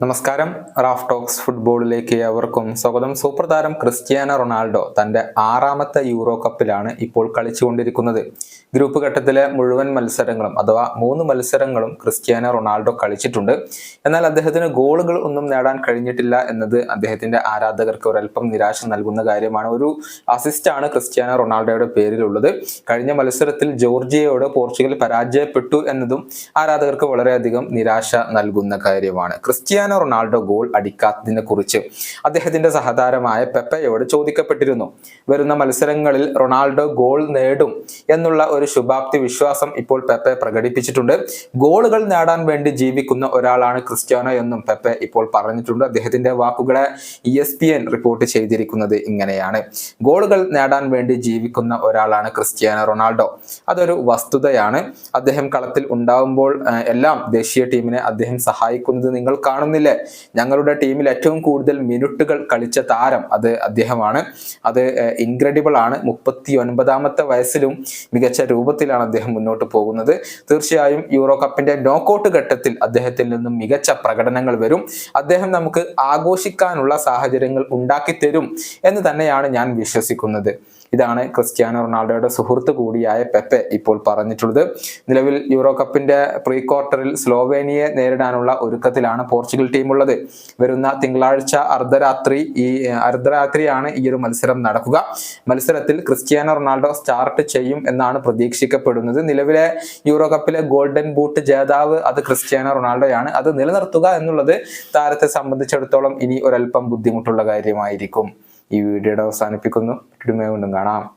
നമസ്കാരം. Raf talks ഫുട്ബോളിലേക്ക് അവർക്കും സ്വാഗതം. സൂപ്പർ താരം ക്രിസ്ത്യാനോ റൊണാൾഡോ തന്റെ ആറാമത്തെ യൂറോ കപ്പിലാണ് ഇപ്പോൾ കളിച്ചുകൊണ്ടിരിക്കുന്നത്. ഗ്രൂപ്പ് ഘട്ടത്തിലെ മുഴുവൻ മത്സരങ്ങളും അഥവാ മൂന്ന് മത്സരങ്ങളും ക്രിസ്ത്യാനോ റൊണാൾഡോ കളിച്ചിട്ടുണ്ട്. എന്നാൽ അദ്ദേഹത്തിന് ഗോളുകൾ ഒന്നും നേടാൻ കഴിഞ്ഞിട്ടില്ല എന്നത് അദ്ദേഹത്തിന്റെ ആരാധകർക്ക് ഒരല്പം നിരാശ നൽകുന്ന കാര്യമാണ്. ഒരു അസിസ്റ്റാണ് ക്രിസ്ത്യാനോ റൊണാൾഡോയുടെ പേരിലുള്ളത്. കഴിഞ്ഞ മത്സരത്തിൽ ജോർജിയയോട് പോർച്ചുഗൽ പരാജയപ്പെട്ടു എന്നതും ആരാധകർക്ക് വളരെയധികം നിരാശ നൽകുന്ന കാര്യമാണ്. ക്രിസ്ത്യാനോ റൊണാൾഡോ ഗോൾ അടിക്കാത്തതിനെ കുറിച്ച് അദ്ദേഹത്തിന്റെ സഹതാരമായ പെപ്പയോട് ചോദിക്കപ്പെട്ടിരുന്നു. വരുന്ന മത്സരങ്ങളിൽ റൊണാൾഡോ ഗോൾ നേടും എന്നുള്ള ഒരു ശുഭാപ്തി വിശ്വാസം ഇപ്പോൾ പെപ്പെ പ്രകടിപ്പിച്ചിട്ടുണ്ട്. ഗോളുകൾ നേടാൻ വേണ്ടി ജീവിക്കുന്ന ഒരാളാണ് ക്രിസ്ത്യാനോ എന്നും പെപ്പെ ഇപ്പോൾ പറഞ്ഞിട്ടുണ്ട്. അദ്ദേഹത്തിന്റെ വാക്കുകളെ E S P N report ചെയ്തിരിക്കുന്നത് ഇങ്ങനെയാണ്. ഗോളുകൾ നേടാൻ വേണ്ടി ജീവിക്കുന്ന ഒരാളാണ് ക്രിസ്ത്യാനോ റൊണാൾഡോ. അതൊരു വസ്തുതയാണ്. അദ്ദേഹം കളത്തിൽ ഉണ്ടാവുമ്പോൾ എല്ലാം ദേശീയ ടീമിനെ അദ്ദേഹം സഹായിക്കുന്നത് നിങ്ങൾ കാണുന്നില്ലേ ഞങ്ങളുടെ ടീമിൽ ഏറ്റവും കൂടുതൽ മിനിറ്റുകൾ കളിച്ച താരം അത് അദ്ദേഹമാണ്. അത് ഇൻക്രെഡിബിൾ ആണ്. മുപ്പത്തി ഒൻപതാമത്തെ വയസ്സിലും മികച്ച രൂപത്തിലാണ് അദ്ദേഹം മുന്നോട്ട് പോകുന്നത്. തീർച്ചയായും യൂറോ കപ്പിന്റെ നോക്കൌട്ട് ഘട്ടത്തിൽ അദ്ദേഹത്തിൽ നിന്നും മികച്ച പ്രകടനങ്ങൾ വരും. അദ്ദേഹം നമുക്ക് ആഘോഷിക്കാനുള്ള സാഹചര്യങ്ങൾ ഉണ്ടാക്കി തരും എന്ന് തന്നെയാണ് ഞാൻ വിശ്വസിക്കുന്നത്. ഇതാണ് ക്രിസ്ത്യാനോ റൊണാൾഡോയുടെ സുഹൃത്ത് കൂടിയായ പെപ്പെ ഇപ്പോൾ പറഞ്ഞിട്ടുള്ളത്. നിലവിൽ യൂറോ കപ്പിന്റെ പ്രീ ക്വാർട്ടറിൽ സ്ലോവേനിയെ നേരിടാനുള്ള ഒരുക്കത്തിലാണ് പോർച്ചുഗൽ ടീം ഉള്ളത്. വരുന്ന തിങ്കളാഴ്ച അർദ്ധരാത്രി ഈ അർദ്ധരാത്രിയാണ് ഈ ഒരു മത്സരം നടക്കുക. മത്സരത്തിൽ ക്രിസ്ത്യാനോ റൊണാൾഡോ സ്റ്റാർട്ട് ചെയ്യും എന്നാണ് പ്രതീക്ഷിക്കപ്പെടുന്നത്. നിലവിലെ യൂറോ കപ്പിലെ ഗോൾഡൻ ബൂട്ട് ജേതാവ് അത് ക്രിസ്ത്യാനോ റൊണാൾഡോയാണ്. അത് നിലനിർത്തുക എന്നുള്ളത് താരത്തെ സംബന്ധിച്ചിടത്തോളം ഇനി ഒരല്പം ബുദ്ധിമുട്ടുള്ള കാര്യമായിരിക്കും. ഈ വീഡിയോയുടെ അവസാനിപ്പിക്കുന്നു. വീണ്ടും കാണാം.